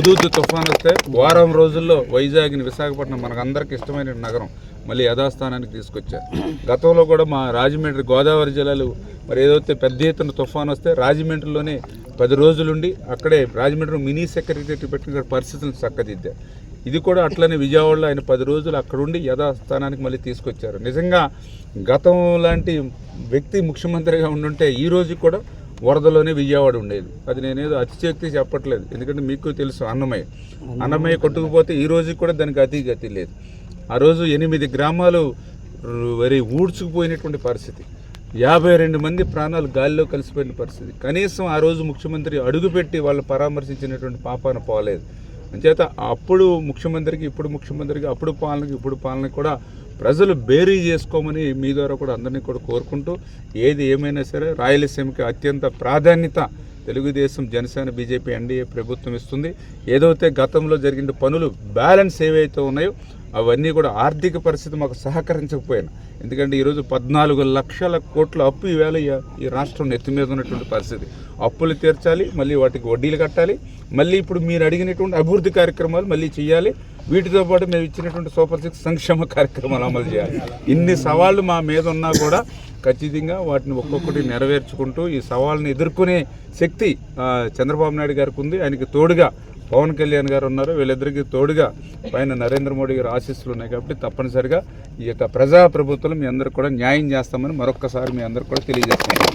Hudhud తుఫాన్ వస్తే వారం రోజుల్లో వైజాగ్ని విశాఖపట్నం మనకు అందరికి ఇష్టమైన నగరం మళ్ళీ యథాస్థానానికి తీసుకొచ్చారు. గతంలో కూడా మా రాజమండ్రి గోదావరి జిల్లాలు మరి ఏదైతే పెద్ద ఎత్తున తుఫాన్ వస్తే రాజమండ్రిలోనే పది రోజులుండి అక్కడే రాజమండ్రి మినీ సెక్రటరీ పెట్టిన పరిస్థితులను చక్కదిద్దారు. ఇది కూడా అట్లనే విజయవాడలో ఆయన పది రోజులు అక్కడుండి యథాస్థానానికి మళ్ళీ తీసుకొచ్చారు. నిజంగా గతం లాంటి వ్యక్తి ముఖ్యమంత్రిగా ఉండుంటే ఈ రోజు కూడా వరదలోనే విజయవాడ ఉండేది. అది నేనేదో అతిశక్తి చెప్పట్లేదు. ఎందుకంటే మీకు తెలుసు అన్నమయ్య. అన్నమయ్య కొట్టుకుపోతే ఈ రోజు కూడా దానికి అతి గతి లేదు. ఆ రోజు ఎనిమిది గ్రామాలు వరి ఊడ్చుకుపోయినటువంటి పరిస్థితి. యాభై రెండు మంది ప్రాణాలు గాలిలో కలిసిపోయిన పరిస్థితి. కనీసం ఆ రోజు ముఖ్యమంత్రి అడుగుపెట్టి వాళ్ళు పరామర్శించినటువంటి పాపాన పోలేదు. అంచేత అప్పుడు ముఖ్యమంత్రికి ఇప్పుడు ముఖ్యమంత్రికి అప్పుడు పాలనకి ఇప్పుడు పాలనకి కూడా ప్రజలు బేరీ చేసుకోమని మీ ద్వారా కూడా అందరినీ కూడా కోరుకుంటూ ఏది ఏమైనా సరే రాయలసీమకి అత్యంత ప్రాధాన్యత తెలుగుదేశం జనసేన బీజేపీ ఎన్డీఏ ప్రభుత్వం ఇస్తుంది. ఏదైతే గతంలో జరిగిన పనులు బ్యాలెన్స్ ఏవైతే ఉన్నాయో అవన్నీ కూడా ఆర్థిక పరిస్థితి మాకు సహకరించకపోయినా ఎందుకంటే ఈరోజు పద్నాలుగు లక్షల కోట్ల అప్పు ఈవేళ ఈ- ఈ రాష్ట్రం నెత్తి మీద ఉన్నటువంటి పరిస్థితి. అప్పులు తీర్చాలి మళ్ళీ వాటికి వడ్డీలు కట్టాలి మళ్ళీ ఇప్పుడు మీరు అడిగినటువంటి అభివృద్ధి కార్యక్రమాలు మళ్ళీ చేయాలి. వీటితో పాటు మేము ఇచ్చినటువంటి సూపర్ సిక్స్ సంక్షేమ కార్యక్రమాలు అమలు చేయాలి. ఇన్ని సవాళ్ళు మా మీద ఉన్నా కూడా ఖచ్చితంగా వాటిని ఒక్కొక్కటి నెరవేర్చుకుంటూ ఈ సవాళ్ళని ఎదుర్కొనే శక్తి చంద్రబాబు నాయుడు గారికి ఉంది. ఆయనకి తోడుగా పవన్ కళ్యాణ్ గారు ఉన్నారు. వీళ్ళిద్దరికీ తోడుగా పైన నరేంద్ర మోడీ గారి ఆశీస్సులు ఉన్నాయి కాబట్టి తప్పనిసరిగా ఈ యొక్క ప్రజా ప్రభుత్వం మీ అందరికి కూడా న్యాయం చేస్తామని మరొక్కసారి మీ అందరికి కూడా తెలియజేస్తున్నాను.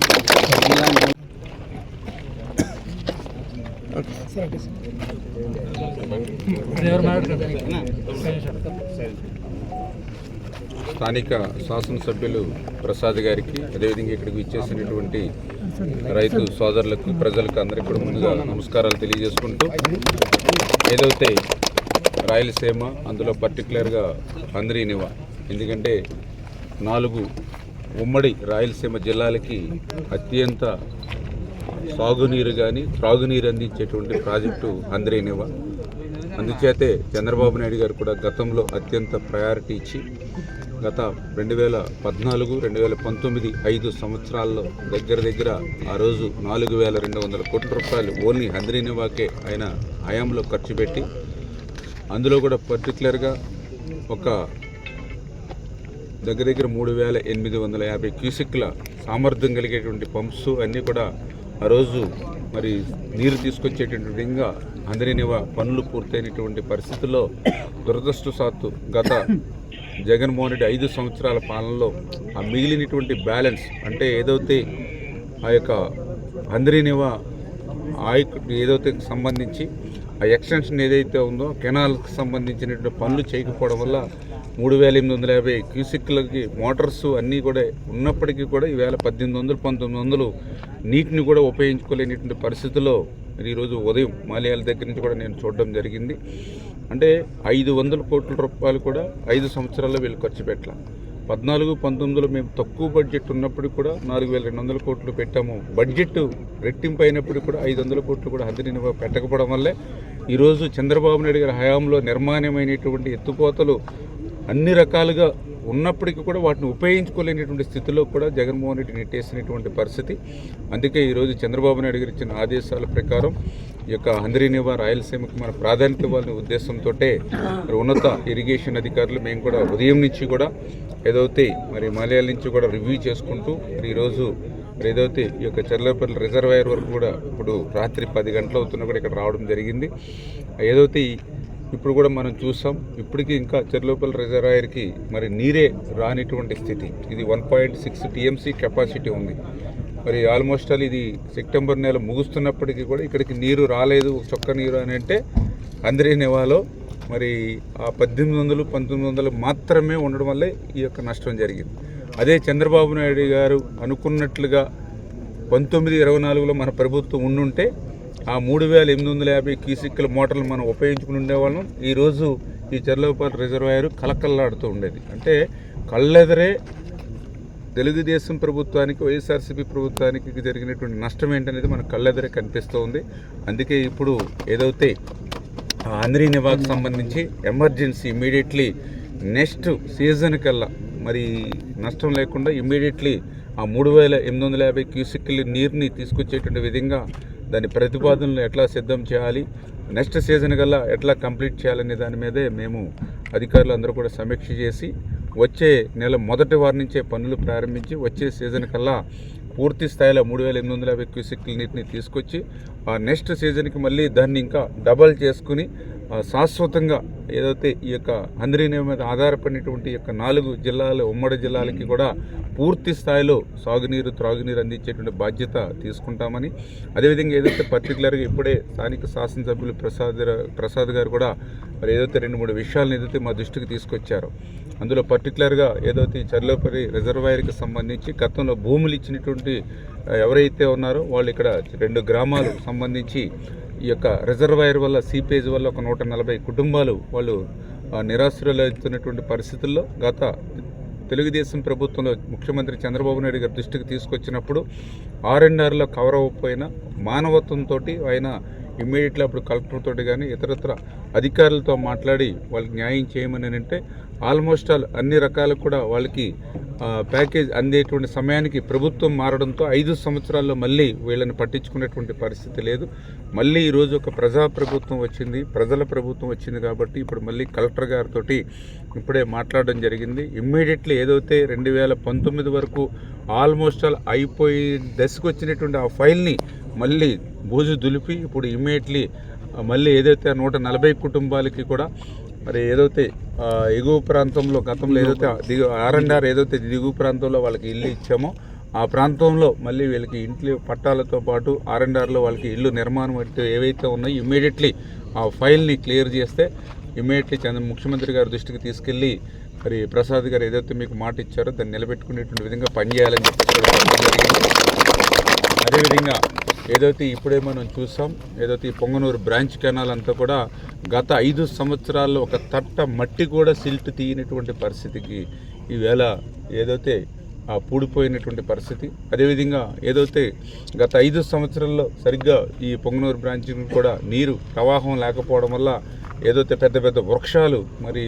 స్థానిక శాసనసభ్యులు ప్రసాద్ గారికి అదేవిధంగా ఇక్కడికి ఇచ్చేసినటువంటి రైతు సోదరులకు ప్రజలకు అందరికీ కూడా ముందుగా నమస్కారాలు తెలియజేసుకుంటూ ఏదైతే రాయలసీమ అందులో పర్టికులర్గా హంద్రీనివా ఎందుకంటే నాలుగు ఉమ్మడి రాయలసీమ జిల్లాలకి అత్యంత సాగునీరు కానీ త్రాగునీరు అందించేటువంటి ప్రాజెక్టు హంద్రీనివా అందుచేతే చంద్రబాబు నాయుడు గారు కూడా గతంలో అత్యంత ప్రయారిటీ ఇచ్చి గత రెండు వేల పద్నాలుగు రెండు వేల పంతొమ్మిది ఐదు సంవత్సరాల్లో దగ్గర దగ్గర ఆ రోజు నాలుగు వేల రెండు వందల కోట్ల రూపాయలు ఓన్లీ హంద్రీనివాకే ఆయన హయాంలో ఖర్చు పెట్టి అందులో కూడా పర్టికులర్గా ఒక దగ్గర దగ్గర మూడు వేల ఎనిమిది వందల యాభై క్యూసెక్ల సామర్థ్యం కలిగేటువంటి పంప్స్ అన్నీ కూడా ఆ రోజు మరి నీరు తీసుకొచ్చేటటువంటి విధంగా అందరినివ పనులు పూర్తయినటువంటి పరిస్థితుల్లో దురదృష్టవశాత్తు గత జగన్మోహన్ రెడ్డి ఐదు సంవత్సరాల పాలనలో ఆ మిగిలినటువంటి బ్యాలెన్స్ అంటే ఏదైతే ఆ యొక్క అందరినివ ఆయకు ఏదైతే సంబంధించి ఆ ఎక్స్టెన్షన్ ఏదైతే ఉందో కెనాల్కి సంబంధించినటువంటి పనులు చేయకపోవడం వల్ల మూడు వేల ఎనిమిది వందల యాభై క్యూసిక్లకి మోటార్స్ అన్నీ కూడా ఉన్నప్పటికీ కూడా ఈవేళ పద్దెనిమిది వందలు పంతొమ్మిది వందలు నీటిని కూడా ఉపయోగించుకోలేనటువంటి పరిస్థితుల్లో మరి ఈరోజు ఉదయం మాలయాల దగ్గర నుంచి కూడా నేను చూడడం జరిగింది. అంటే ఐదు వందల కోట్ల రూపాయలు కూడా ఐదు సంవత్సరాల్లో వీళ్ళు ఖర్చు పెట్టాల. పద్నాలుగు పంతొమ్మిదిలో మేము తక్కువ బడ్జెట్ ఉన్నప్పుడు కూడా నాలుగు వేల రెండు వందల కోట్లు పెట్టాము. బడ్జెట్ రెట్టింపు అయినప్పుడు కూడా ఐదు వందల కోట్లు కూడా హద్దుని పెట్టకపోవడం వల్లే ఈరోజు చంద్రబాబు నాయుడు గారి హయాంలో నిర్మాణమైనటువంటి ఎత్తుపోతలు అన్ని రకాలుగా ఉన్నప్పటికీ కూడా వాటిని ఉపయోగించుకోలేనటువంటి స్థితిలో కూడా జగన్మోహన్ రెడ్డి నెట్టేసినటువంటి పరిస్థితి. అందుకే ఈరోజు చంద్రబాబు నాయుడు గారు ఇచ్చిన ఆదేశాల ప్రకారం ఈ యొక్క హంద్రీనివా రాయలసీమకి మన ప్రాధాన్యత ఇవ్వాలనే ఉద్దేశంతో ఉన్నత ఇరిగేషన్ అధికారులు మేము కూడా ఉదయం నుంచి కూడా ఏదైతే మరి మలయాళ నుంచి కూడా రివ్యూ చేసుకుంటూ మరి ఈరోజు మరి ఏదైతే ఈ యొక్క చర్లపల్లి రిజర్వాయర్ వరకు కూడా ఇప్పుడు రాత్రి పది గంటలు అవుతున్నా కూడా ఇక్కడ రావడం జరిగింది. ఏదైతే ఇప్పుడు కూడా మనం చూసాం ఇప్పటికీ ఇంకా చెర్లోపల్ రిజర్వాయర్కి మరి నీరే రానిటువంటి స్థితి. ఇది one point six TMC capacity ఉంది. మరి ఆల్మోస్ట్ ఆల్ ఇది సెప్టెంబర్ నెల ముగుస్తున్నప్పటికీ కూడా ఇక్కడికి నీరు రాలేదు. చొక్క నీరు అని అంటే అందరి నెవాలో మరి ఆ పద్దెనిమిది వందలు పంతొమ్మిది వందలు మాత్రమే ఉండడం వల్లే ఈ యొక్క నష్టం జరిగింది. అదే చంద్రబాబు నాయుడు గారు అనుకున్నట్లుగా పంతొమ్మిది ఇరవై నాలుగులో మన ప్రభుత్వం ఉండుంటే ఆ మూడు వేల ఎనిమిది వందల యాభై క్యూసిక్కుల మోటార్లు మనం ఉపయోగించుకుని ఉండేవాళ్ళం. ఈరోజు ఈ చెర్లపాటి రిజర్వాయర్ కలకల్లాడుతూ ఉండేది. అంటే కళ్ళెదరే తెలుగుదేశం ప్రభుత్వానికి వైఎస్ఆర్సీపీ ప్రభుత్వానికి జరిగినటువంటి నష్టం ఏంటనేది మన కళ్ళెదరే కనిపిస్తూ ఉంది. అందుకే ఇప్పుడు ఏదైతే ఆంధ్రీ నివాకు సంబంధించి ఎమర్జెన్సీ ఇమీడియట్లీ నెక్స్ట్ సీజన్ కల్లా మరి నష్టం లేకుండా ఇమీడియట్లీ ఆ మూడు వేల ఎనిమిది వందల యాభై క్యూసిక్ల నీరుని తీసుకొచ్చేటువంటి విధంగా దాని ప్రతిపాదనలు ఎట్లా సిద్ధం చేయాలి నెక్స్ట్ సీజన్ కల్లా ఎట్లా కంప్లీట్ చేయాలనే దాని మీదే మేము అధికారులు అందరూ కూడా సమీక్ష చేసి వచ్చే నెల మొదటి వారి నుంచే పనులు ప్రారంభించి వచ్చే సీజన్ కల్లా పూర్తి స్థాయిలో మూడు వేల ఎనిమిది వందల యాభై క్యూసెక్ల నీటిని తీసుకొచ్చి ఆ నెక్స్ట్ సీజన్కి మళ్ళీ దాన్ని ఇంకా డబల్ చేసుకుని శాశ్వతంగా ఏదైతే ఈ యొక్క అందరినీ మీద ఆధారపడినటువంటి యొక్క నాలుగు జిల్లాలు ఉమ్మడి జిల్లాలకి కూడా పూర్తి స్థాయిలో సాగునీరు త్రాగునీరు అందించేటువంటి బాధ్యత తీసుకుంటామని అదేవిధంగా ఏదైతే పర్టికులర్గా ఇప్పుడే స్థానిక శాసనసభ్యులు ప్రసాద్ ప్రసాద్ గారు కూడా మరి ఏదైతే రెండు మూడు విషయాలను ఏదైతే మా దృష్టికి తీసుకొచ్చారో అందులో పర్టికులర్గా ఏదైతే ఈ రిజర్వాయర్కి సంబంధించి గతంలో భూములు ఇచ్చినటువంటి ఎవరైతే ఉన్నారో వాళ్ళు ఇక్కడ రెండు గ్రామాలు సంబంధించి ఈ యొక్క రిజర్వాయర్ వల్ల సీపేజ్ వల్ల ఒక నూట నలభై కుటుంబాలు వాళ్ళు ఆ, నిరాశ్రయులవుతున్నటువంటి పరిస్థితుల్లో గత తెలుగుదేశం ప్రభుత్వంలో ముఖ్యమంత్రి చంద్రబాబు నాయుడు గారి దృష్టికి తీసుకొచ్చినప్పుడు ఆర్ఎన్ఆర్లో కవర్ అవ్వకపోయినా మానవత్వంతో ఆయన ఇమ్మీడియట్లీ అప్పుడు కలెక్టర్ తోటి కానీ ఇతరత్ర అధికారులతో మాట్లాడి వాళ్ళకి న్యాయం చేయమని అంటే ఆల్మోస్ట్ ఆల్ అన్ని రకాలు కూడా వాళ్ళకి ప్యాకేజ్ అందేటువంటి సమయానికి ప్రభుత్వం మారడంతో ఐదు సంవత్సరాల్లో మళ్ళీ వీళ్ళని పట్టించుకునేటువంటి పరిస్థితి లేదు. మళ్ళీ ఈరోజు ఒక ప్రజా ప్రభుత్వం వచ్చింది. ప్రజల ప్రభుత్వం వచ్చింది కాబట్టి ఇప్పుడు మళ్ళీ కలెక్టర్ గారితో ఇప్పుడే మాట్లాడడం జరిగింది. ఇమ్మీడియట్లీ ఏదైతే రెండు వేల పంతొమ్మిది వరకు ఆల్మోస్ట్ ఆల్ అయిపోయి దశకు వచ్చినటువంటి ఆ ఫైల్ని మళ్ళీ బూజు దులిపి ఇప్పుడు ఇమ్మీడియట్లీ మళ్ళీ ఏదైతే నూట నలభై కుటుంబాలకి కూడా మరి ఏదైతే ఎగువ ప్రాంతంలో గతంలో ఏదైతే దిగు ఆర్ అండ్ ఆర్ ఏదైతే దిగువ ప్రాంతంలో వాళ్ళకి ఇల్లు ఇచ్చామో ఆ ప్రాంతంలో మళ్ళీ వీళ్ళకి ఇంట్లో పట్టాలతో పాటు ఆర్ అండ్ ఆర్లో వాళ్ళకి ఇల్లు నిర్మాణం అంటే ఏవైతే ఉన్నాయో ఇమ్మీడియట్లీ ఆ ఫైల్ని క్లియర్ చేస్తే ఇమ్మీడియట్లీ చంద్ర ముఖ్యమంత్రి గారి దృష్టికి తీసుకెళ్ళి మరి ప్రసాద్ గారు ఏదైతే మీకు మాట ఇచ్చారో దాన్ని నిలబెట్టుకునేటువంటి విధంగా పనిచేయాలని చెప్పి అదేవిధంగా ఏదైతే ఇప్పుడే మనం చూసాం ఏదైతే ఈ పొంగనూరు బ్రాంచ్ కెనాల్ అంతా కూడా గత ఐదు సంవత్సరాల్లో ఒక తట్ట మట్టి కూడా సిల్ట్ తీయనటువంటి పరిస్థితికి ఈవేళ ఏదైతే ఆ పూడిపోయినటువంటి పరిస్థితి. అదేవిధంగా ఏదైతే గత ఐదు సంవత్సరాల్లో సరిగ్గా ఈ పొంగనూరు బ్రాంచ్కి కూడా నీరు ప్రవాహం లేకపోవడం వల్ల ఏదైతే పెద్ద పెద్ద వృక్షాలు మరి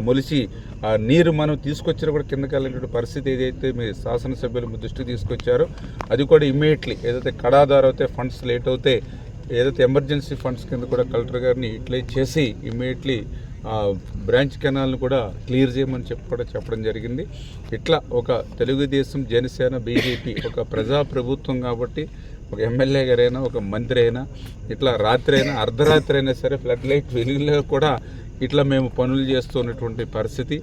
మొలిచి ఆ నీరు మనం తీసుకొచ్చినా కూడా కిందకి వెళ్ళినటువంటి పరిస్థితి ఏదైతే మీ శాసనసభ్యులు మీ దృష్టికి తీసుకొచ్చారో అది కూడా ఇమ్మీడియట్లీ ఏదైతే కడాదారు ఫండ్స్ లేట్ అవుతే ఏదైతే ఎమర్జెన్సీ ఫండ్స్ కింద కూడా కలెక్టర్ గారిని యూటిలైజ్ చేసి ఇమ్మీడియట్లీ బ్రాంచ్ కెనాల్ని కూడా క్లియర్ చేయమని చెప్పి కూడా చెప్పడం జరిగింది. ఇట్లా ఒక తెలుగుదేశం జనసేన బీజేపీ ఒక ప్రజా ప్రభుత్వం కాబట్టి ఒక ఎమ్మెల్యే గారైనా ఒక మంత్రి అయినా ఇట్లా రాత్రి అయినా అర్ధరాత్రి అయినా సరే ఫ్లడ్ లైట్ వెలుగులో కూడా ఇట్లా మేము పనులు చేస్తున్నటువంటి పరిస్థితి.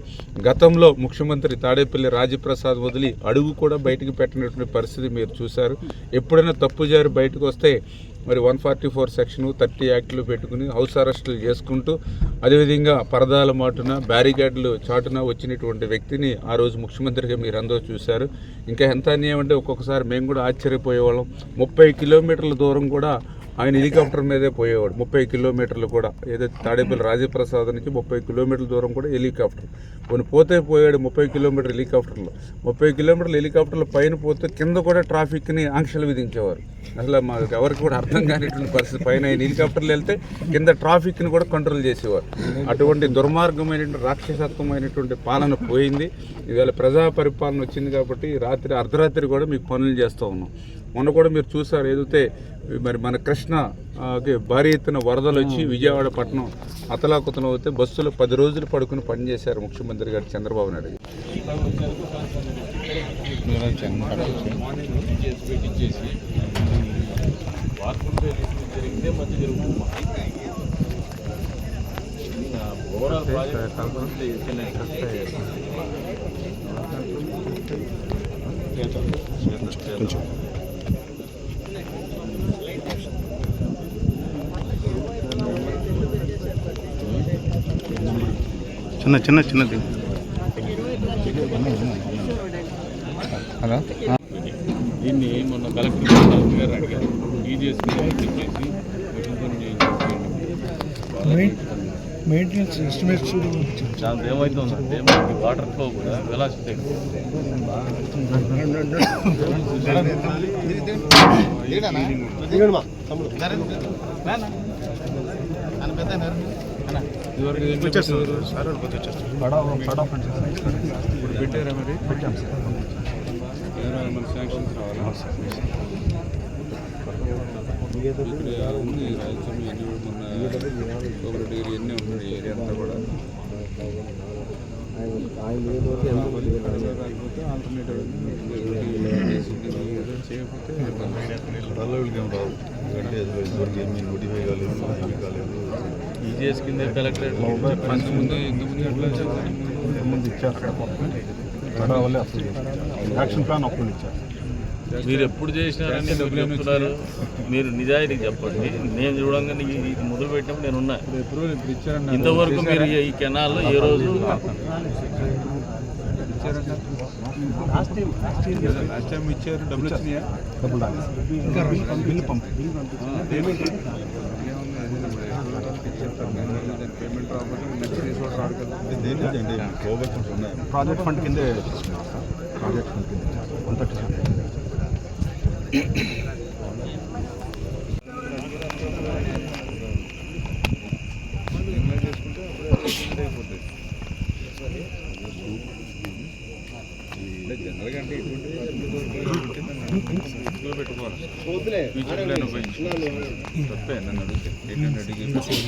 గతంలో ముఖ్యమంత్రి తాడేపల్లి రాజప్రసాద్ వదిలి అడుగు కూడా బయటికి పెట్టినటువంటి పరిస్థితి మీరు చూశారు. ఎప్పుడైనా తప్పు జారి బయటకు వస్తే మరి one forty four section thirty యాక్ట్లు పెట్టుకుని హౌస్ అరెస్టులు చేసుకుంటూ అదేవిధంగా పరదాల మాటున బ్యారికేడ్లు చాటున వచ్చినటువంటి వ్యక్తిని ఆ రోజు ముఖ్యమంత్రిగా మీరు అందరూ చూశారు. ఇంకా ఎంత అన్యాయం అంటే ఒక్కొక్కసారి మేము కూడా ఆశ్చర్యపోయేవాళ్ళం. ముప్పై కిలోమీటర్ల దూరం కూడా ఆయన హెలికాప్టర్ మీదే పోయేవాడు. ముప్పై కిలోమీటర్లు కూడా. ఏదైతే తాడేపల్లి రాజప్రసాద్ నుంచి ముప్పై కిలోమీటర్ల దూరం కూడా హెలికాప్టర్. కొన్ని పోతే పోయాడు ముప్పై కిలోమీటర్ హెలికాప్టర్లో. ముప్పై కిలోమీటర్ల హెలికాప్టర్లు పైన పోతే కింద కూడా ట్రాఫిక్ని ఆంక్షలు విధించేవారు. అసలు మాకు ఎవరికి కూడా అర్థం కానిటువంటి పరిస్థితి. పైన ఆయన హెలికాప్టర్లు వెళ్తే కింద ట్రాఫిక్ని కూడా కంట్రోల్ చేసేవారు. అటువంటి దుర్మార్గమైనటువంటి రాక్షసత్వమైనటువంటి పాలన పోయింది. ఇవాళ ప్రజా పరిపాలన వచ్చింది కాబట్టి రాత్రి అర్ధరాత్రి కూడా మీకు పనులు చేస్తూ ఉన్నాం. మొన్న కూడా మీరు చూసారు ఏదైతే మరి మన కృష్ణ భారీ ఎత్తున వరదలు వచ్చి విజయవాడ పట్టణం అతలాకుతలం అవుతే బస్సులు పది రోజులు పడుకుని పనిచేశారు ముఖ్యమంత్రి గారు చంద్రబాబు నాయుడు కొంచెం. చిన్న చిన్న చిన్నది హలో దీన్ని మొన్న కలెక్టర్ గారు కలెక్టర్ గారు అడిగారు ఈ చేసుకుని చెప్పేసి మెయింటెనెన్స్ ఎస్టిమేట్స్ దాంతో ఏమవుతుందంటే మనకి వాటర్ ఫ్లో కూడా వెలాసిటీ ఇప్పుడు పెట్టారా మరి. పెట్టాం సార్. మన శాంక్షన్స్ రావాలా? ఇక్కడ ఉంది రాయలసీమ ఇవన్నీ కూడా మొన్న కోఆపరేటివ్ ఏరియా అన్నీ ఉన్నాయి ఏరియా అంతా కూడా. కాకపోతే ఆల్టర్నేటివ్ చేయకపోతే ఈజీఎస్ కింద కలెక్టరేట్ అంతకుముందు ఇంతకుముందు ఎట్లా ముందు ఇచ్చారు అక్కడ వల్లే అసలు యాక్షన్ ప్లాన్ అప్పుడు ఇచ్చారు. మీరు ఎప్పుడు చేసినారని చెప్తున్నారు? మీరు నిజాయితీ చెప్పండి. నేను చూడంగా నీ- ఇది మొదలు పెట్టినప్పుడు నేను ఉన్నా. ఇంతవరకు మీరు ఈ కెనాల్లో ఏ రోజు లాస్ట్ టైం ఇచ్చారు. డబ్బులు వచ్చినాయా? డబ్బులు రాలేదు. ఇంకా బిల్లు పంపు పేమెంట్ పేమెంట్ రాకపోతే నెక్స్ట్ తీసుకోవడం రాడు కదా ప్రాజెక్ట్ ఫండ్ కిందే తీసుకున్నాం సార్ ప్రాజెక్ట్ ఫండ్ కింద వన్ థర్టీ జనరల్గా అంటే ఇటువంటి ఇంట్లో పెట్టుకోవాలి తప్పే నన్ను అడిగితే ఎయిట్ ఎయిట్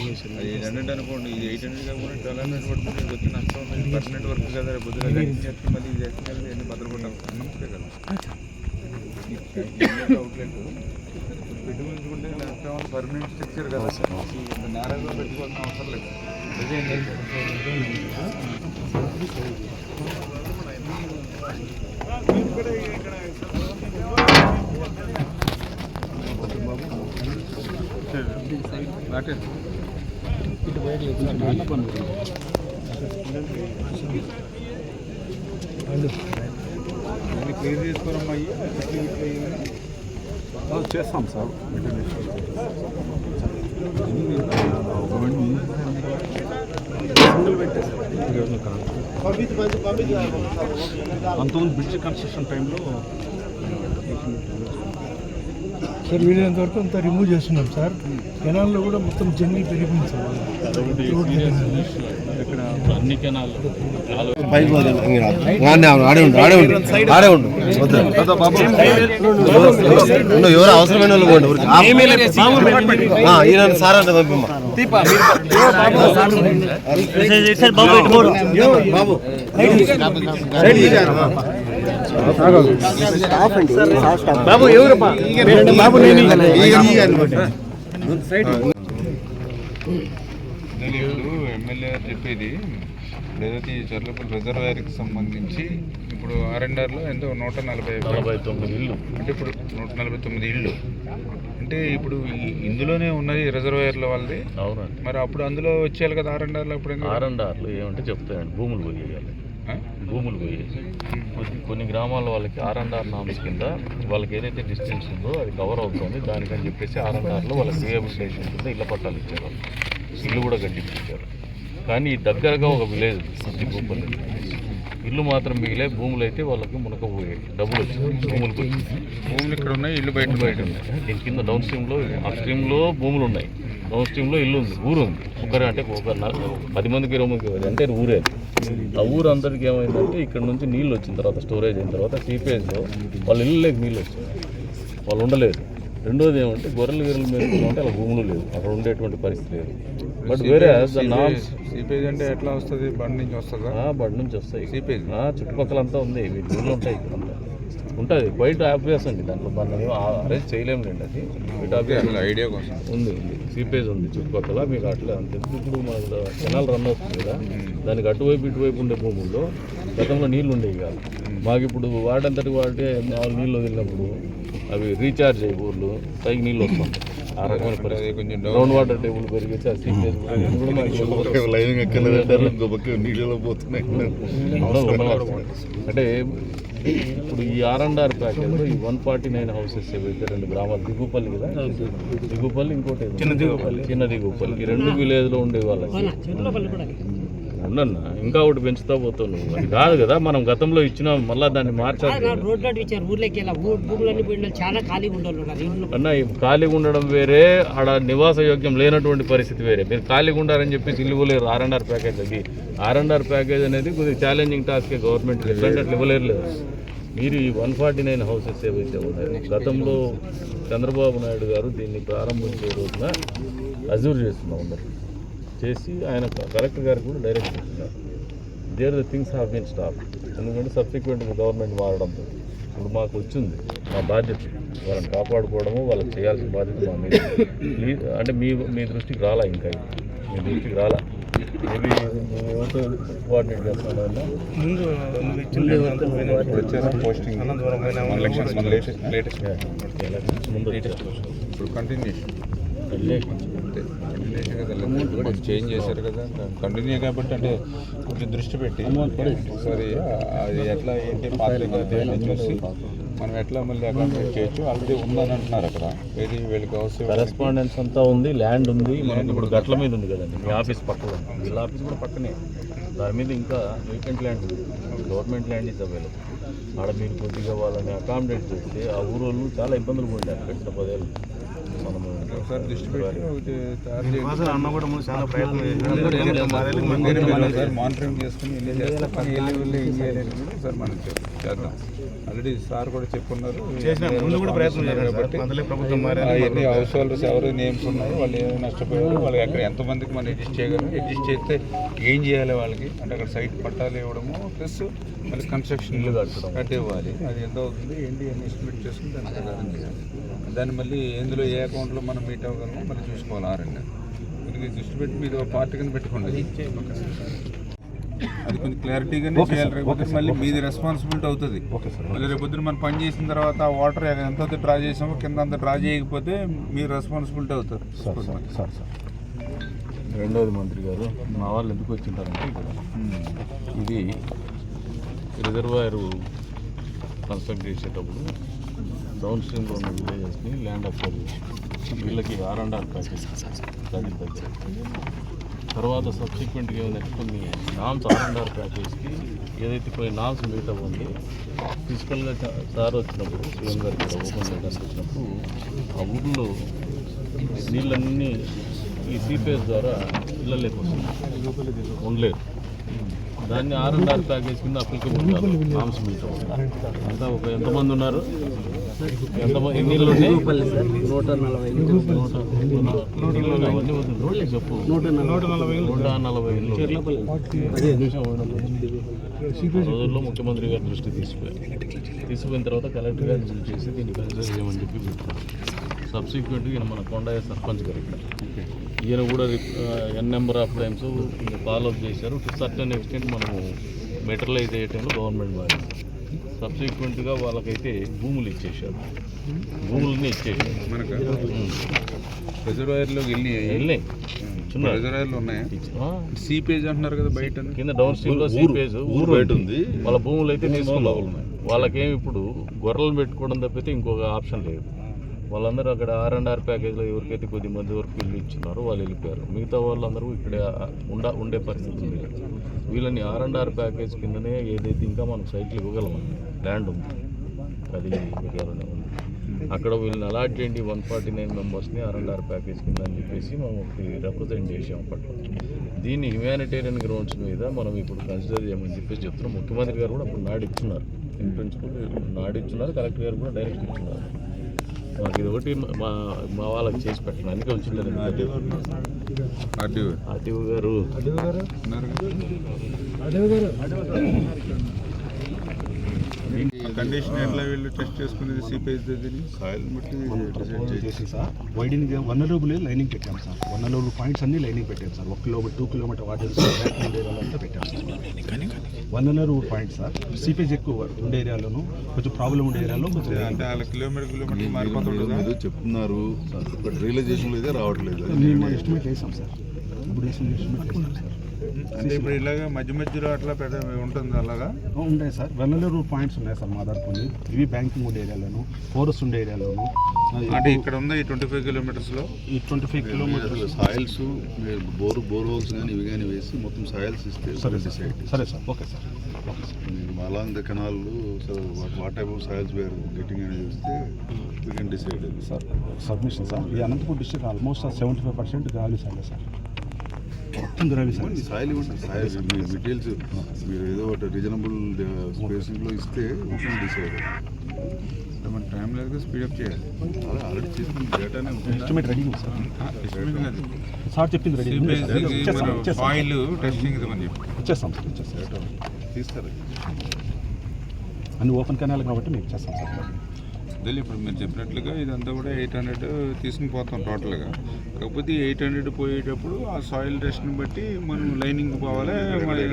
హండ్రెడ్ అనుకోండి ఇది ఎయిట్ హండ్రెడ్ కాకుండా ట్వెల్వ్ హండ్రెడ్ పడుతుంది రేపు వచ్చి నష్టం ఉంది పర్మనెంట్ వర్క్ కదా రేపు పొద్దున మళ్ళీ ఇది చేస్తే కదా ఎన్ని భద్రపడ్డాం నమ్మకే కదా. అవుట్లెట్ పెట్టుకుంటే నష్టం పర్మనెంట్ స్ట్రక్చర్ కదా. ఇంత నేరగా పెట్టుకోవాల్సిన అవసరం లేదు. నాటే క్లియర్ చేసుకోరమ్మా చేస్తాం సార్. అంతకుముందు బ్రిడ్జ్ కన్స్ట్రక్షన్ టైంలో సార్ వీలైనంత వరకు అంతా రిమూవ్ చేస్తున్నాం సార్ కెనాల్లో కూడా మొత్తం జంగిల్ పెరిగిపోయింది సార్ ఎవరు అవసరమైన వాళ్ళు పోండి, ఊరికి. ఆ, ఈయన సార్ అంటే పంపిమ్మా బాబు బాబు ఎవరు బాబు నేను ఇప్పుడు ఎమ్మెల్యే చెప్పేది ఇప్పుడు ఏదైతే ఈ చర్లపల్లి రిజర్వాయర్కి సంబంధించి ఇప్పుడు ఆర్ఎండ్ఆర్లో ఎంతో నూట నలభై నలభై తొమ్మిది ఇల్లు అంటే ఇప్పుడు నూట నలభై తొమ్మిది ఇళ్ళు. అంటే ఇప్పుడు ఇందులోనే ఉన్నది రిజర్వాయర్ల వాళ్ళది. అవునండి. మరి అప్పుడు అందులో వచ్చేయాలి కదా ఆర్ఎండ్ఆర్లో అప్పుడు ఎందుకు? ఆర్ అండ్ ఆర్లు ఏమంటే చెప్తాయండి భూములు పోయేయాలి. ఆ? భూములు పోయేసి కొన్ని గ్రామాల వాళ్ళకి ఆర్ఎన్ఆర్ నామ్స్ కింద వాళ్ళకి ఏదైతే డిస్టెన్స్ ఉందో అది కవర్ అవుతుంది దానికని చెప్పేసి ఆర్ వాళ్ళకి రీహాబిలిటేషన్ కింద ఇళ్ళ పట్టాలు ఇచ్చారు వాళ్ళు. ఇల్లు కూడా కట్టించారు కానీ దగ్గరగా ఒక విలేజ్ సిద్దిపూపల్లి ఇల్లు మాత్రం మిగిలే భూములు అయితే వాళ్ళకి మునకపోయాయి డబ్బులు వచ్చాయి భూములు భూములు ఇక్కడ ఉన్నాయి ఇల్లు బయట బయట ఉన్నాయి. దీని కింద డౌన్ స్ట్రీమ్లో ఆ స్ట్రీమ్లో భూములు ఉన్నాయి. డౌన్ స్ట్రీమ్లో ఇల్లు ఉంది ఊరు ఉంది. ఒకరు అంటే ఒక పది మందికి ఇరవై మందికి అంటే ఊరే ఆ ఊరు అందరికి ఏమైందంటే ఇక్కడ నుంచి నీళ్ళు వచ్చిన తర్వాత స్టోరేజ్ అయిన తర్వాత సీపేజ్లో వాళ్ళ ఇల్లులోకి నీళ్ళు వచ్చాయి వాళ్ళు ఉండలేదు. రెండోది ఏమంటే గొర్రెలు గిర్రెలు మేపుకుంటూ ఉంటే అలా భూములు లేవు. అక్కడ ఉండేటువంటి పరిస్థితి లేదు. బట్ వేరే సీపేజ్ అంటే ఎట్లా వస్తుంది? బండి నుంచి వస్తుందా? బండి నుంచి వస్తాయి. సీపేజ్ చుట్టుపక్కల అంతా ఉంది. వీటి ఊళ్ళో ఉంటాయి. ఇక్కడ అంతా. ఉంటుంది. బయట ఆబ్వియస్ అండి. దాంట్లో మనం అరేంజ్ చేయలేములేండి అది. బయట ఆబ్వియస్ ఐడియా కోసం. ఉంది ఉంది. సీపేజ్ ఉంది చుట్టుపక్కల. మీకు అట్లా అంతే. ఇప్పుడు మనకు కెనాల్ రన్ అవుతుంది కదా. దానికి అటువైపు ఇటువైపు ఉండే భూముల్లో గతంలో నీళ్ళు ఉండేవి కాదు. మాకు ఇప్పుడు వాడితే నాలుగు నీళ్ళు వదిలినప్పుడు అవి రీఛార్జ్ అయ్యి ఊర్లు పైకి నీళ్ళు వస్తుంది ఆ రకమైన పరిస్థితి. కొంచెం గ్రౌండ్ వాటర్ టేబుల్ పెరిగేసి ఆ మాకు లైన్ ఎక్కలేదు ఇంకో పక్క నీళ్ళలో పోతున్నాయి. అంటే ఇప్పుడు ఈ ఆర్ అండ్ ఆర్ ప్యాకేజ్లో ఈ వన్ ఫార్టీ నైన్ హౌసెస్ ఏవైతే రెండు గ్రామాలు దిగుపల్లి కదా? దిగుపల్లి ఇంకోటి. చిన్న దిగుపల్లి. చిన్న దిగుపల్లి. ఈ రెండు విలేజ్లో ఉండే వాళ్ళకి ఉండన్నా ఇంకా ఒకటి పెంచుతా పోతావు నువ్వు. అది కాదు కదా మనం గతంలో ఇచ్చిన మళ్ళా దాన్ని మార్చాలి. రోడ్లో ఇచ్చారు ఊర్లోకి భూములన్నీ చాలా ఖాళీగా ఉన్నారు. అన్న ఈ ఖాళీగా ఉండడం వేరే ఆడ నివాస యోగ్యం లేనటువంటి పరిస్థితి వేరే. మీరు ఖాళీగా ఉండారని చెప్పేసి ఇల్లు ఇవ్వలేరు. ఆర్ అండ్ ఆర్ ప్యాకేజ్ అది ఆర్ అండ్ ఆర్ ప్యాకేజ్ అనేది కొద్దిగా ఛాలెంజింగ్ టాస్క్ గవర్నమెంట్ ఇవ్వలేరు లేదు మీరు ఈ వన్ ఫార్టీ నైన్ హౌసెస్ ఏవైతే ఉన్నాయో గతంలో చంద్రబాబు నాయుడు గారు దీన్ని ప్రారంభించే రోజున అజూర్ చేస్తున్నాం అందరు. చేసి ఆయన కలెక్టర్ గారికి కూడా డైరెక్ట్ చేస్తున్నారు. There the things have been stop ఎందుకంటే సబ్సిక్వెంట్గా గవర్నమెంట్ మారడంతో ఇప్పుడు మాకు వచ్చింది మా బాధ్యత. వాళ్ళని కాపాడుకోవడము వాళ్ళకి చేయాల్సిన బాధ్యత మా మీద ప్లీజ్ అంటే మీ మీ దృష్టికి రాలా ఇంకా. మీ దృష్టికి రాలా? మేబీ ఎవరితో కోఆర్డినేట్ చేస్తాను పోస్టింగ్ లేటెస్ట్ లేటెస్ట్ ముందు. ఇప్పుడు కంటిన్యూషన్ వెళ్ళే- అంతే కంటిన్యూషన్ కదా కొంచెం చేంజ్ చేశారు కదా కంటిన్యూ కాబట్టి అంటే కొంచెం దృష్టి పెట్టి ఒకసారి అది ఎట్లా ఏంటి పాత్ర చూసి మనం ఎట్లా మళ్ళీ అకామిడేట్ చేయొచ్చు? ఆల్రెడీ ఉందని అంటున్నారు అక్కడ. ఏది వీళ్ళకి అవసరం కరెస్పాండెన్స్ అంతా ఉంది ల్యాండ్ ఉంది. మనకి ఇప్పుడు గట్ల మీద ఉంది కదండి. మీ ఆఫీస్ పక్కన. వీళ్ళ ఆఫీస్ కూడా పక్కనే. దాని మీద ఇంకా వేకెంట్ ల్యాండ్ ఉంది. గవర్నమెంట్ ల్యాండ్ ఇస్ అవైలబుల్ ఆడ మీరు కొద్దిగా వాళ్ళని అకామిడేట్ చేస్తే ఆ ఊరోళ్ళు చాలా ఇబ్బందులు పడ్డారు. పెట్టిన పదేళ్ళు. మనము ఒకసారి దృష్టి పెట్టి ఒకటి తయారు చేయండి. అన్న కూడా ముందు చాలా ప్రయత్నం వేరే మీరు ఒకసారి మానిటరింగ్ చేసుకుని ఎన్ని చేస్తే పని వెళ్ళి వెళ్ళి ఏం చేయాలని కూడా ఒకసారి మనం చే- చేద్దాం. ఆల్రెడీ సార్ కూడా చెప్పున్నారు. చేసిన ముందు కూడా ప్రయత్నం సార్. కాబట్టి ఎన్ని హౌస్ హోల్డర్స్ ఎవరు నేమ్స్ ఉన్నాయో వాళ్ళు ఏమైనా నష్టపోయారు. వాళ్ళు అక్కడ ఎంతమందికి మనం అడ్జస్ట్ చేయగలం? అడ్జస్ట్ చేస్తే ఏం చేయాలి వాళ్ళకి? అంటే అక్కడ సైట్ పట్టాలు ఇవ్వడము ప్లస్ మళ్ళీ కన్స్ట్రక్షన్ ఇల్లు కట్టడం. కట్టి ఇవ్వాలి అది ఎంత అవుతుంది? ఏంటి? అని ఎస్టిమేట్ చేసుకుని దాని ప్రకారం చేయాలి. దాన్ని మళ్ళీ ఎందులో ఏ అకౌంట్లో మనం మీట్ అవ్వగలమో మళ్ళీ చూసుకోవాలి ఆ రెండు. దీనికి దృష్టి పెట్టి మీరు ఒక పార్టీ కింద పెట్టుకోండి. అది కొంచెం క్లారిటీగానే చేయాలి. రేపు మళ్ళీ మీది రెస్పాన్సిబిలిటీ అవుతుంది. మళ్ళీ రేపు పొద్దున మనం పని చేసిన తర్వాత ఆ వాటర్ ఎంత డ్రా చేసామో కింద అంత డ్రా చేయకపోతే మీరు రెస్పాన్సిబిలిటీ అవుతారు సార్ సార్ రెండవది మంత్రి గారు మా వాళ్ళు ఎందుకు వచ్చింటారంటే ఇక్కడ ఇది రిజర్వాయర్ కన్స్ట్రక్ట్ చేసేటప్పుడు డౌన్ స్ట్రీమ్లో ఉన్న విలేజెస్ని ల్యాండ్ అక్వైర్ వీళ్ళకి ఆర్ అండ్ ఆర్ ప్యాకేజ్ దగ్గర దగ్గర తర్వాత సబ్సిక్వెంట్గా ఏమైందంటే కొన్ని నామ్స్ ఆర్ అండ్ ఆర్ ప్యాకేజ్కి ఏదైతే కొన్ని నామ్స్ మీట్ అవ్వండి ఫిజికల్గా సార్ వచ్చినప్పుడు సీఎం గారు ఇక్కడ ఓపెన్ చేయడానికి వచ్చినప్పుడు ఆ ఊళ్ళో నీళ్ళన్నీ ఈ సీపేజ్ ద్వారా ఇళ్ళలేక వస్తుంది ఉండలేదు. దాన్ని ఆర్ అండ్ ఆర్ ప్యాకేజ్ కింద అప్లికబుల్ నామ్స్ మీట్ అవ్వాలి అంతా ఒక ఎంతమంది ఉన్నారు? నూట నలభై రోజుల్లో ముఖ్యమంత్రి గారి దృష్టి తీసుకుపోయారు. తీసుకుపోయిన తర్వాత కలెక్టర్ గారిని పిలిచేసి దీన్ని కన్సిడర్ చేయమని చెప్పి సబ్సిక్వెంట్గా ఈయన మన కొండయ్య సర్పంచ్ గారు ఇక్కడ. ఈయన కూడా n number of times follow up చేశారు. టు సర్టన్ ఎక్స్టెంట్ మనము మెటరలైజ్ చేయటంలో గవర్నమెంట్ మారింది సబ్సిక్వెంట్గా వాళ్ళకైతే భూములు ఇచ్చేసారు భూములన్నీ ఇచ్చేసారు మనకు. రిజర్వాయర్లోకి వెళ్ళి వెళ్ళినాయి చిన్న రిజర్వాయర్లు ఉన్నాయా? సీపేజ్ అంటున్నారు కదా బయట. కింద డౌన్ స్ట్రీమ్లో సీపేజ్ ఊరు బయట ఉంది. వాళ్ళ భూములు అయితే తీసుకున్నారు వాళ్ళకేం ఇప్పుడు గొర్రెలు పెట్టుకోవడం తప్పితే ఇంకొక ఆప్షన్ లేదు. వాళ్ళందరూ అక్కడ ఆర్ అండ్ ఆర్ ప్యాకేజ్లో ఎవరికైతే కొద్ది మంది వరకు ఇల్లు ఇచ్చినారో వాళ్ళు వెళ్ళిపోయారు. మిగతా వాళ్ళందరూ ఇక్కడే ఉండ ఉండే పరిస్థితి ఉంది. వీళ్ళని ఆర్ అండ్ ఆర్ ప్యాకేజ్ కిందనే ఏదైతే ఇంకా మనం సైట్లు ఇవ్వగలం ల్యాండ్ ఉంది. అది ఉంది. అక్కడ వీళ్ళని అలాట్ చేయండి వన్ ఫార్టీ నైన్ మెంబర్స్ని ఆర్ అండ్ ఆర్ ప్యాకేజ్ కింద అని చెప్పేసి మనం ఒకటి రిప్రజెంట్ చేసాం అప్పట్లో. దీన్ని హ్యుమానిటేరియన్ గ్రౌండ్స్ మీద మనం ఇప్పుడు కన్సిడర్ చేయమని చెప్పేసి చెప్తున్నాం. ముఖ్యమంత్రి గారు కూడా అప్పుడు నాడు ఇచ్చున్నారు ఇన్ ప్రిన్సిపల్ నాడు ఇచ్చున్నారు కలెక్టర్ గారు కూడా డైరెక్ట్ ఇచ్చున్నారు. మాకు ఇది ఒకటి మా మా వాళ్ళకి చేసి పెట్టడం. అందుకే వచ్చింది ఆర్టీఓ గారు? కండిషన్ ఎట్లా వీళ్ళు టెస్ట్ చేసుకునేది సీపేజ్ దగ్గర సాయిల్ బట్టి వైడింగ్ వనరబుల్ లైనింగ్ పెట్టాం సార్ వనరబుల్ పాయింట్స్ అన్ని లైనింగ్ పెట్టాం సార్ ఒక కిలోమీటర్ టూ కిలోమీటర్ వాటర్ ఏరియాలో పెట్టాం sir vulnerable point sir seepage ఎక్కువ ఉండే ఏరియాలోను కొంచెం ప్రాబ్లం ఉండే ఏరియాలో కొంచెం అంటే వాళ్ళ కిలోమీటర్ కిలోమీటర్ మారిపోతుంటుందా మీరు చెప్తున్నారు బట్ రియలైజేషన్ అయితే రావట్లేదు. మేము ఎస్టిమేట్ వేసాం సార్ ఇప్పుడు ఎస్టిమేట్ వేసాం సార్ అంటే ఇప్పుడు ఇలాగ మధ్య మధ్యలో అట్లా పెట్ట ఉంటుంది అలాగా? ఉన్నాయి సార్. వెన్నలూరు పాయింట్స్ ఉన్నాయి సార్ మా దాంట్లో ఇవి బ్యాంకింగ్ ఉండే ఏరియాలోను ఫోరస్ ఉండే ఏరియాలోను. అంటే ఇక్కడ ఉంది ఈ ట్వంటీ ఫైవ్ కిలోమీటర్స్లో? ఈ twenty five kilometres soils bore bore holes కానీ ఇవి కానీ వేసి మొత్తం సాయిల్స్ ఇస్తే సరే డిసైడ్ సార్. సరే sir. Okay sir. Okay sir. Along the canal so what type of soils were. Getting అనేది చూస్తే we can decide sir submission sir. ఈ Anantapur district almost seventy five percent గాలి సార్ సార్. మొత్తం గ్రావీ sir ఇవ్వండి. Soil ఇవ్వండి soil మీ details మీరు ఏదో ఒకటి రీజనబుల్ స్పేసింగ్లో ఇస్తే ఓకే డిసైడ్ మన టైం లేదు స్పీడప్ చేయాలి. అలా ఆల్రెడీ చేసిన డేటానే ఎస్టిమేట్ రెడీ సార్. చెప్పింది రెడీ. సాయిల్ టెస్టింగ్ ఇవ్వమని చెప్పి. ఇచ్చేస్తాం సార్ ఇచ్చేస్తాం. తీస్తారా? అన్ని ఓపెన్ కెనాల్ కాబట్టి మేము ఇచ్చేస్తాం సార్. అదే ఇప్పుడు మీరు చెప్పినట్లుగా ఇదంతా కూడా ఎయిట్ హండ్రెడ్ తీసుకుని పోతాం టోటల్గా. కాకపోతే ఎయిట్ హండ్రెడ్ పోయేటప్పుడు ఆ సాయిల్ టెస్ట్ని బట్టి మనం లైనింగ్ పోవాలి మరి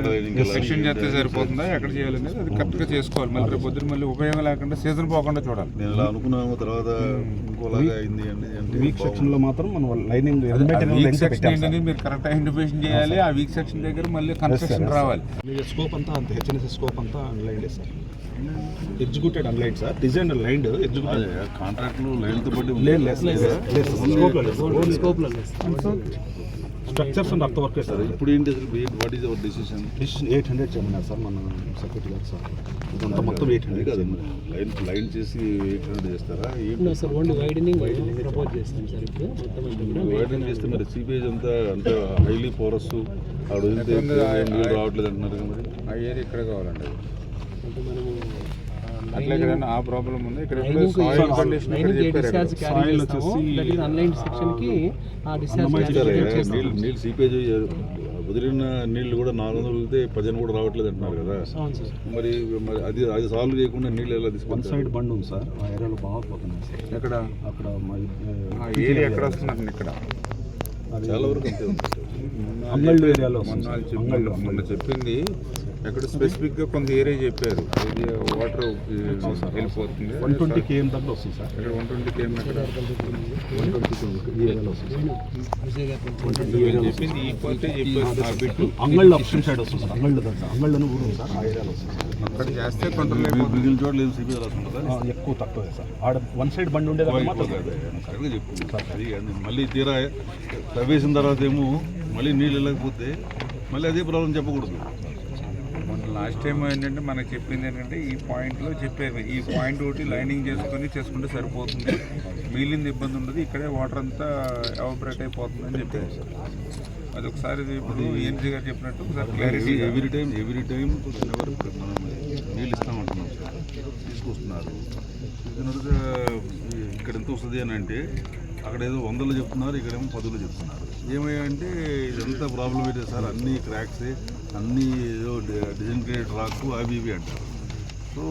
సెక్షన్ చేస్తే సరిపోతుందా ఎక్కడ చేయాలనేది అది కరెక్ట్గా చేసుకోవాలి. మళ్ళీ రేపు పొద్దున మళ్ళీ ఉపయోగం లేకుండా సీజన్ పోకుండా చూడాలి. నేను ఇలా అనుకున్నాను తర్వాత ఇంకోలాగా అయింది అంటే వీక్ సెక్షన్లో మాత్రం మనం లైనింగ్ వీక్ సెక్షన్ ఏంటనేది మీరు కరెక్ట్ ఐడెంటిఫికేషన్ చేయాలి ఆ వీక్ సెక్షన్ దగ్గర మళ్ళీ కన్స్ట్రక్షన్ రావాలి. స్కోప్ అంతా అంత హెచ్ఎన్ఎస్ స్కోప్ అంతా unlined sir executed unlined sir. Design lined executed. కాంట్రాక్ట్లు లైన్తో బట్టి లేదు లేదు లేదు స్కోప్లో structures and earth work sir ఇప్పుడు ఏంటి అసలు what is our decision decision eight hundred చెప్పినారు సార్ మన సెక్రటరీ గారు సార్. ఇదంతా మొత్తం ఎయిట్ హండ్రెడ్ కదా లైన్ లైన్ చేసి ఎయిట్ హండ్రెడ్ చేస్తారా? ఏంటి సార్ ఓన్లీ వైడనింగ్ ప్రపోజ్ చేస్తాం సార్ ఇప్పుడు. మొత్తం అంతా కూడా వైడెన్ చేస్తే మరి సీపేజ్ అంతా అంత హైలీ పోరస్ నీళ్ళు రావట్లేదు అంటున్నారు మరి. ఆ ఏరియా ఇక్కడ కావాలండి. అంటే మనము అట్లా ఎక్కడైనా ఆ ప్రాబ్లం ఉంది. ఇక్కడ లైనింగ్ సాయిల్ కండిషన్ ఇక్కడ లైనింగ్ చెప్పారు డిశ్చార్జ్ ఇక్కడ. క్యారీ Soil చేస్తాము. వచ్చేసి దట్ ఈస్ అన్లైన్ సెక్షన్కి ఆ డిశ్చార్జ్ ఇస్తారా? క్యారీ చేస్తాము. నీళ్ళు నీళ్ళు సీపేజ్ వదిలిన నీళ్ళు కూడా నాలుగు వందలు వదిలితే పదిహేను కూడా రావట్లేదు అంటున్నారు కదా. మరి మరి అది అది సాల్వ్ చేయకుండా నీళ్ళు ఎలా వన్ తీసుకుంటారు సైడ్ బండ్ ఉంది సార్. ఆ ఏరియాలో బాగా పోతున్నాయి సార్. ఎక్కడ? అక్కడ ఏరియా ఎక్కడ వస్తుందండి ఇక్కడ? అది చాలా వరకు అంతే ఉంది అంగళ్ళు ఏరియాలో మొన్న చెప్పింది ఎక్కడ స్పెసిఫిక్గా కొంత ఏరియా చెప్పారు. ఇది వాటర్ వెళ్ళిపోతుంది. వన్ ట్వంటీ కేఎం దగ్గర వస్తుంది సార్. ఇక్కడ వన్ ట్వంటీ కేఎం ఎక్కడ వన్ ట్వంటీ సార్. చెప్పింది ఈ పోతే చెప్పారు. ఆ బిట్టు అంగళ్ళు అప్షన్ సైడ్ వస్తుంది సార్. అంగళ్ళు దగ్గర. అంగళ్ళని ఊరు ఉంది సార్ ఆ ఏరియాలో వస్తుంది సార్. అక్కడ చేస్తే కంట్రోల్ మిగిలిన రాస్తుంటారా ఆ, ఎక్కువ తక్కువే సార్. ఆడ వన్ సైడ్ బండి ఉండేది మాత్రం కరెక్ట్గా చెప్పు అది అది మళ్ళీ తీరా ప్రవేశిన తర్వాత ఏమో మళ్ళీ నీళ్ళు వెళ్ళకపోతే మళ్ళీ అదే ప్రాబ్లం చెప్పకూడదు. లాస్ట్ టైం ఏంటంటే మనకు చెప్పింది ఏంటంటే ఈ పాయింట్లో చెప్పేది. ఈ పాయింట్ ఒకటి లైనింగ్ చేసుకొని చేసుకుంటే సరిపోతుంది. మిగిలింది ఇబ్బంది ఉండదు. ఇక్కడే వాటర్ అంతా ఎవాపరేట్ అయిపోతుంది అని చెప్పారు అది ఒకసారి ఇది ఇప్పుడు ఏఎన్సీ గారు చెప్పినట్టు ఒకసారి clarity every time every time ఎవరు మనం నీళ్ళు ఇస్తామంటున్నాం సార్. తీసుకొస్తున్నారు. ఇక్కడ ఎంత వస్తుంది అని అంటే అక్కడ ఏదో వందలు చెప్తున్నారు ఇక్కడేమో పదులు చెప్తున్నారు. ఏమయ్యంటే ఇదంతా ప్రాబ్లం అయితే సార్? అన్ని క్రాక్సే అన్నీ ఏదో డిజైన్ క్రియేట్ రాకు అవి ఇవి అంటారు. సో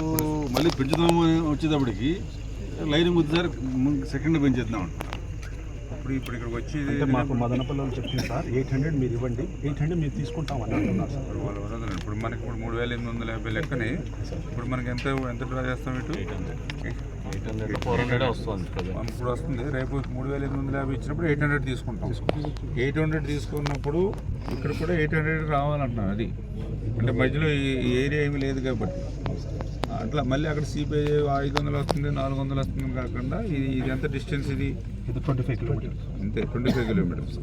మళ్ళీ పెంచుదామని వచ్చేటప్పటికి లైనింగ్ వద్దు సార్ సెకండ్ పెంచేద్దాం అంటారు ఇప్పుడు ఇప్పుడు ఇక్కడికి వచ్చి అంటే మాకు మదనపల్లి వాళ్ళు చెప్పింది సార్ ఎయిట్ హండ్రెడ్ మీరు ఇవ్వండి ఎయిట్ హండ్రెడ్ మీరు తీసుకుంటామని అంటున్నారు సార్. ఇప్పుడు మనకి ఇప్పుడు మూడు వేల ఎనిమిది వందల యాభై లెక్కనే ఇప్పుడు మనకి ఎంత ఎంత డ్రా చేస్తాం ఇటు? ఎయిట్ హండ్రెడ్ ఫోర్ హండ్రెడ్ వస్తుంది మనకి ఇప్పుడు వస్తుంది. రేపు మూడు వేల ఎనిమిది వందల యాభై ఇచ్చినప్పుడు ఎయిట్ హండ్రెడ్ తీసుకుంటాం. ఎయిట్ హండ్రెడ్ తీసుకున్నప్పుడు ఇక్కడ కూడా ఎయిట్ హండ్రెడ్ రావాలంటున్నాను అది. అంటే మధ్యలో ఈ ఈ ఏరియా ఏమీ లేదు కాబట్టి. అట్లా మళ్ళీ అక్కడ సిపిఐ ఐదు వందలు వస్తుంది నాలుగు వందలు వస్తుంది కాకుండా ఇది ఇది ఎంత డిస్టెన్స్ ఇది. ఇది ట్వంటీ ఫైవ్ కిలోమీటర్స్ అంతే ట్వంటీ ఫైవ్ కిలోమీటర్స్